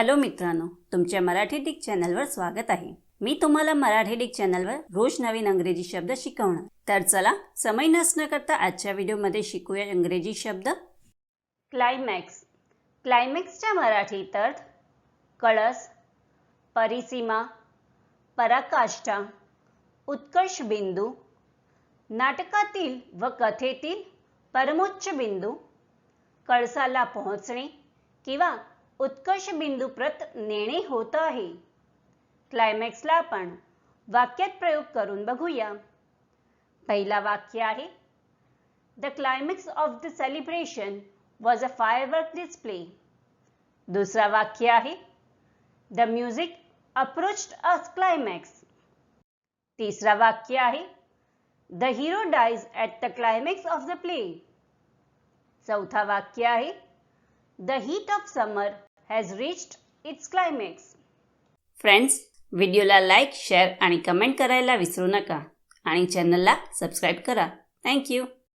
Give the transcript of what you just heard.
Hello मित्रांनो तुमच्या Marathi Dick चॅनलवर स्वागत आहे. मी तुम्हाला मराठी डिक चॅनलवर रोज नवीन अंग्रेजी शब्द शिकवणार. तर चला समय नसणं करता आजच्या व्हिडिओमध्ये शिकूया इंग्रजी शब्द. क्लायमॅक्स क्लायमॅक्सच्या मराठीत अर्थ कळस परिसीमा पराकाष्ठा उत्कर्ष बिंदू नाटकातील व कथेतील परमोच्च बिंदू कळसाला पोहोचणे किंवा उत्कर्ष बिंदूप्रत नेणे होत आहे. क्लायमॅक्सला आपण वाक्यात प्रयोग करून बघूया. पहिला वाक्य आहे the climax of the celebration was a firework display दुसरा वाक्य आहे the music approached us climax तिसरा वाक्य आहे the hero dies at the climax of the play चौथा वाक्य आहे the heat of summer has reached its climax friends व्हिडिओला लाईक शेअर आणि कमेंट करायला विसरू नका. आणि चॅनलला सबस्क्राईब करा. थँक्यू